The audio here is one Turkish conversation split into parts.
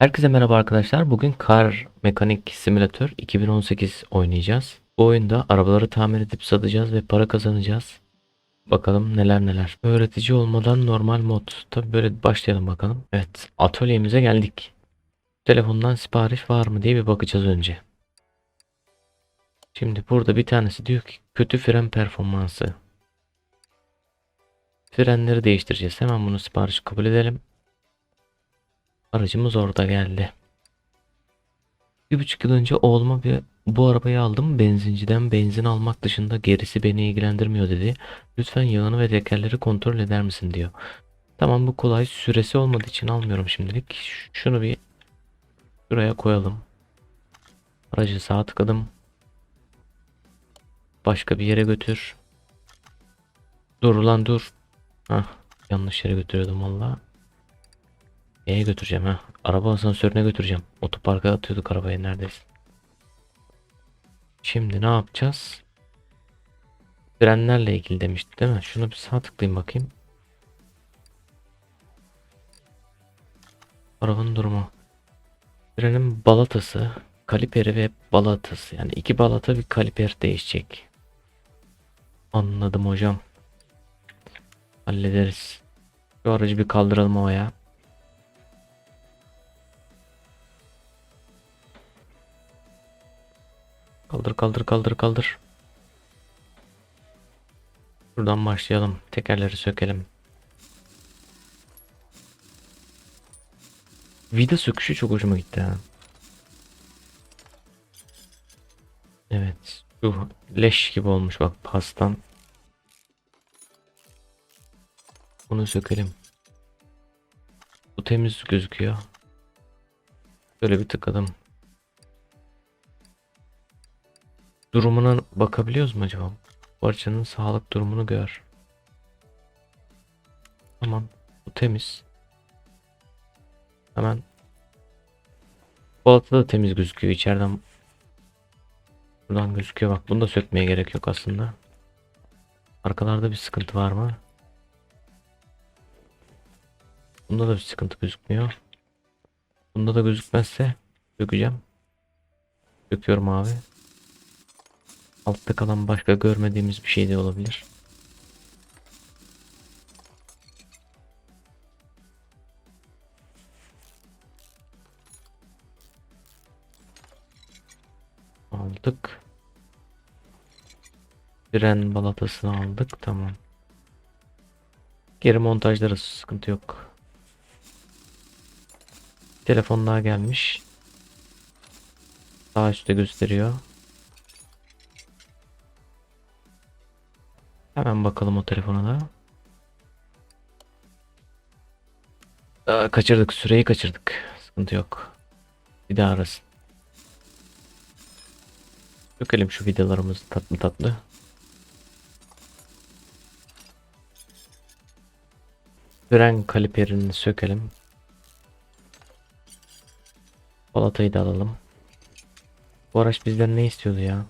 Herkese merhaba arkadaşlar. Bugün Car Mekanik Simülatör 2018 oynayacağız. Bu oyunda arabaları tamir edip satacağız ve para kazanacağız. Bakalım neler neler. Öğretici olmadan normal mod. Tabi böyle başlayalım bakalım. Evet atölyemize geldik. Telefondan sipariş var mı diye bir bakacağız önce. Şimdi burada bir tanesi diyor ki kötü fren performansı. Frenleri değiştireceğiz. Hemen bunu sipariş kabul edelim. Aracımız orada geldi. Bir buçuk yıl önce oğluma bir bu arabayı aldım. Benzinciden benzin almak dışında gerisi beni ilgilendirmiyor dedi. Lütfen yağını ve tekerleri kontrol eder misin diyor. Tamam bu kolay. Süresi olmadığı için almıyorum şimdilik. Şunu bir şuraya koyalım. Aracı sağa tıkladım. Başka bir yere götür. Dur ulan dur. Hah, yanlış yere götürüyordum valla. Neye götüreceğim ha? Araba asansörüne götüreceğim. Otoparka atıyorduk arabayı neredeyse. Şimdi ne yapacağız? Frenlerle ilgili demişti değil mi? Şunu bir sağ tıklayayım bakayım. Arabanın durumu. Frenin balatası, kaliperi ve balatası. Yani iki balata bir kaliper değişecek. Anladım hocam. Hallederiz. Şu aracı bir kaldıralım havaya. Kaldır kaldır kaldır kaldır. Buradan başlayalım. Tekerleri sökelim. Vida söküşü çok hoşuma gitti ha. Evet. Şu leş gibi olmuş bak pastan. Bunu sökelim. Bu temiz gözüküyor. Böyle bir tıkladım. Durumuna bakabiliyoruz mu acaba? Parçanın sağlık durumunu gör. Tamam. Bu temiz. Hemen Balata da temiz gözüküyor içeriden. Buradan gözüküyor bak. Bunu da sökmeye gerek yok aslında. Arkalarda bir sıkıntı var mı? Bunda da bir sıkıntı gözükmüyor. Bunda da gözükmezse sökeceğim. Söküyorum abi. Altta kalan başka görmediğimiz bir şey de olabilir. Aldık. Fren balatasını aldık. Tamam. Geri montajlarız. Sıkıntı yok. Telefon daha gelmiş. Sağ üstte gösteriyor. Hemen bakalım o telefona da. Aa, kaçırdık. Süreyi kaçırdık. Sıkıntı yok. Bir daha arasın. Dökelim şu videolarımızı tatlı tatlı. Fren kaliperini sökelim. Balatayı da alalım. Bu araç bizden ne istiyordu ya?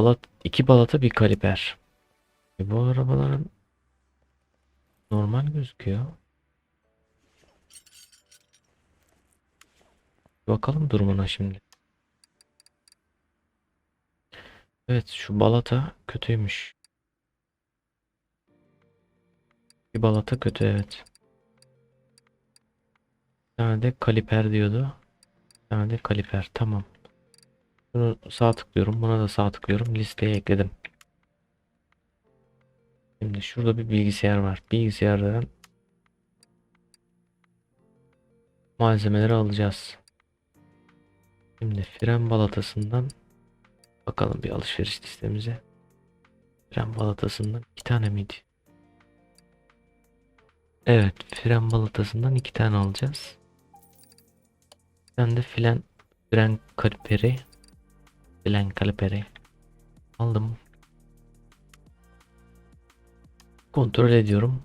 Balat iki balata bir kaliper. E bu arabaların normal gözüküyor. Bakalım durumuna şimdi. Evet şu balata kötüymüş. Bir balata kötü evet. Bir tane de kaliper diyordu. Bir tane de kaliper tamam. Bunu sağ tıklıyorum. Buna da sağ tıklıyorum. Listeye ekledim. Şimdi şurada bir bilgisayar var. Bilgisayardan malzemeleri alacağız. Şimdi fren balatasından bakalım bir alışveriş listemize. Fren balatasından iki tane miydi? Evet, fren balatasından iki tane alacağız. Tane de fren fren kaliperi Fren kaliperi aldım. Kontrol ediyorum.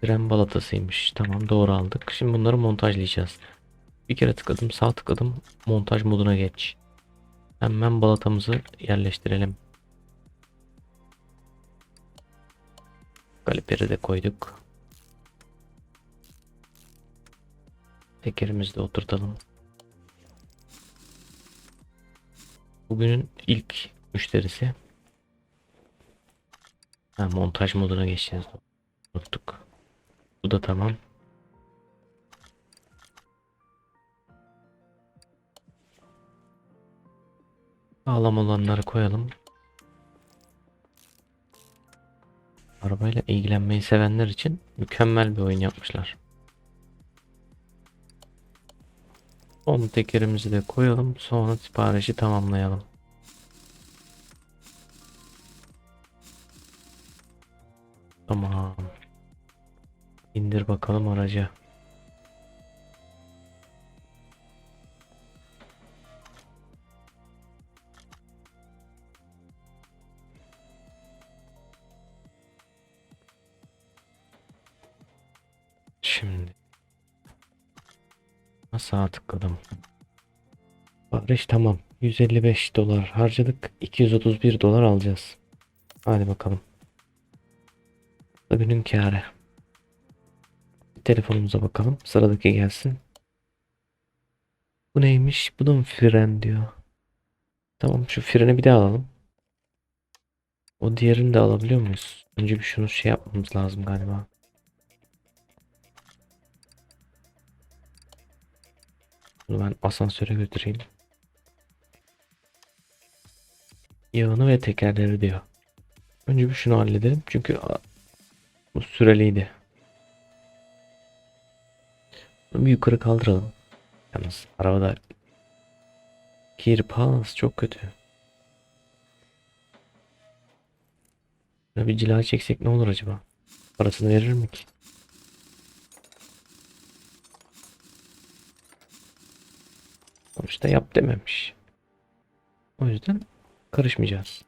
Fren balatasıymış. Tamam doğru aldık. Şimdi bunları montajlayacağız. Bir kere tıkladım sağ tıkladım montaj moduna geç. Hemen balatamızı yerleştirelim. Kaliperi de koyduk. Tekerimizi de oturtalım. Bugünün ilk müşterisi. Ha, montaj moduna geçeceğiz. Unuttuk. Bu da tamam. Sağlam olanları koyalım. Arabayla ilgilenmeyi sevenler için mükemmel bir oyun yapmışlar. Son tekerimizi de koyalım. Sonra siparişi tamamlayalım. Tamam. İndir bakalım aracı. Sağa tıkladım. Barış tamam. 155 dolar harcadık. 231 dolar alacağız. Hadi bakalım. Bugünün kârı. Telefonumuza bakalım. Sıradaki gelsin. Bu neymiş? Bu da mı fren diyor. Tamam şu freni bir daha alalım. O diğerini de alabiliyor muyuz? Önce bir şunu şey yapmamız lazım galiba. Bunu ben asansöre götüreyim. Yağını ve tekerleri diyor. Önce bir şunu halledelim çünkü bu süreliydi. Bunu bir yukarı kaldıralım. Yalnız arabada Gear Pass çok kötü. Bir cila çeksek ne olur acaba? Parasını verir mi ki? Sonuçta yap dememiş. O yüzden karışmayacağız.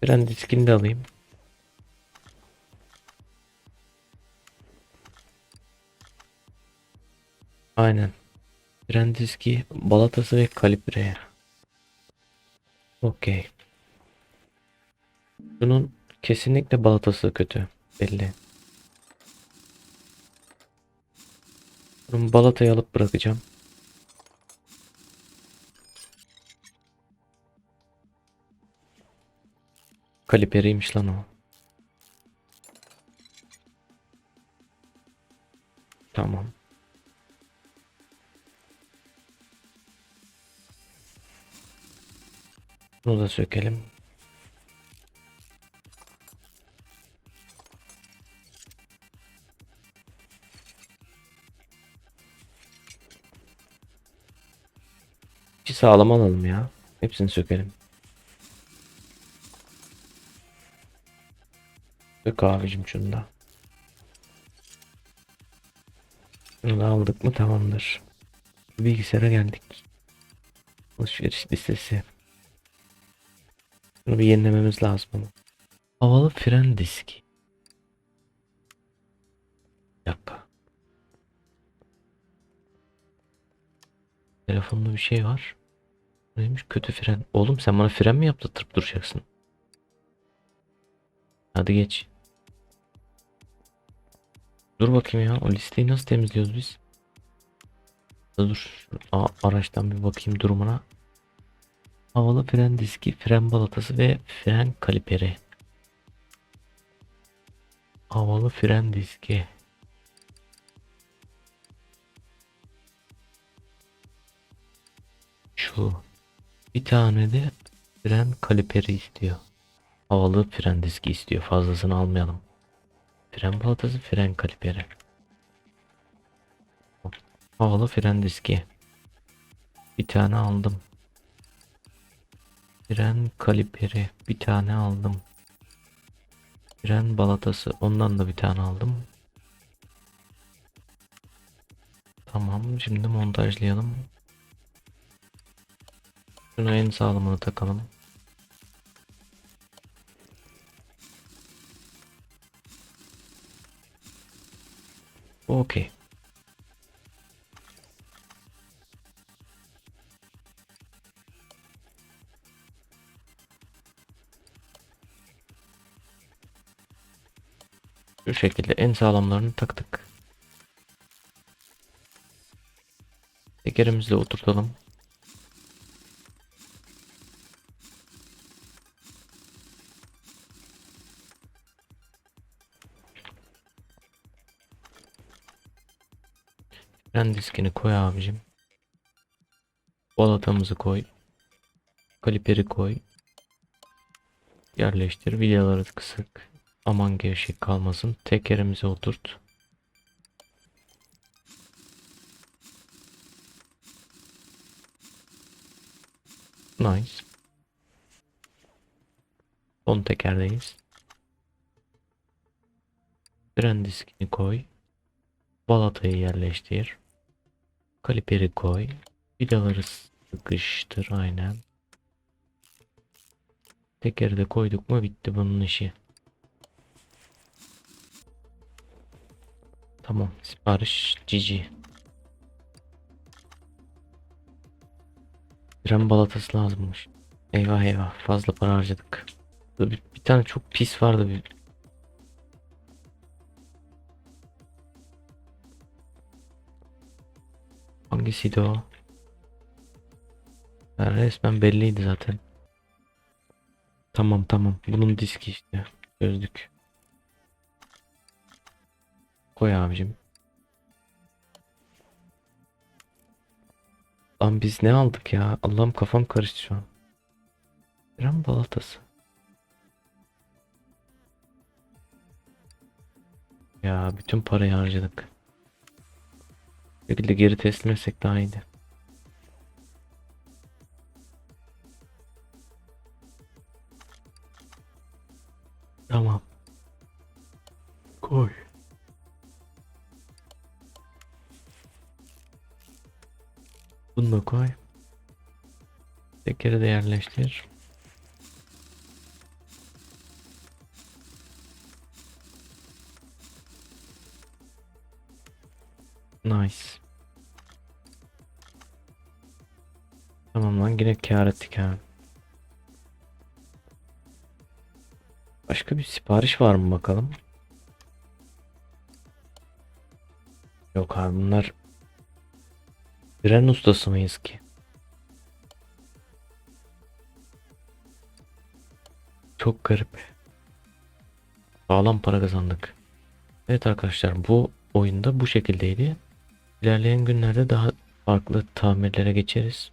Fren diskini de alayım. Aynen. Fren diski, balatası ve kalibre. Okey. Bunun kesinlikle balatası kötü. Belli. Bunun balatayı alıp bırakacağım. Kaliperiymiş lan o. Tamam. Bunu da sökelim. Bir sağlam alalım ya. Hepsini sökelim. Sök abicim şunu da. Bunu aldık mı tamamdır. Bilgisayara geldik. Alışveriş listesi. Bunu bir yenilememiz lazım. Havalı fren diski. Bir dakika. Telefonda bir şey var. Neymiş kötü fren. Oğlum sen bana fren mi yaptırtıp duracaksın? Hadi geç. Dur bakayım ya. O listeyi nasıl temizliyoruz biz? Dur. Aa, araçtan bir bakayım durumuna. Havalı fren diski, fren balatası ve fren kaliperi. Havalı fren diski. Şu. Bir tane de fren kaliperi istiyor. Havalı fren diski istiyor. Fazlasını almayalım. Fren balatası, fren kaliperi. Havalı fren diski. Bir tane aldım. Fren kaliperi bir tane aldım. Fren balatası ondan da bir tane aldım. Tamam şimdi montajlayalım. Şuna en sağlamını takalım. Okey. Şu şekilde en sağlamlarını taktık. Tekerimizle oturtalım. Fren diskini koy abicim. Balatamızı koy. Kaliperi koy. Yerleştir. Vidaları kısık. Aman gevşek kalmasın. Tekerimize oturt. Nice. Son tekerdeyiz. Fren diskini koy. Balatayı yerleştir. Kaliperi koy. Vidaları sıkıştır aynen. Tekeri de koyduk mu bitti bunun işi. Tamam sipariş cici. Fren balatası lazımmış. Eyvah eyvah fazla para harcadık. Bir, bir tane çok pis vardı. Bir... Hangisiydi o? Ha, resmen belliydi zaten. Tamam tamam. Bunun diski işte. Çözdük. Koy abicim. Lan biz ne aldık ya? Allah'ım kafam karıştı şu an. Fren balatası. Ya bütün parayı harcadık. Şekilde geri teslim etsek daha iyiydi. Tamam. Koy. Bunu da koy. Tekeri de yerleştir. Nice. Tamam lan yine kâr ettik ha. Başka bir sipariş var mı bakalım? Yok abi bunlar Fren ustası mıyız ki? Çok garip. Sağlam para kazandık. Evet arkadaşlar bu oyunda bu şekildeydi. İlerleyen günlerde daha farklı tamirlere geçeriz.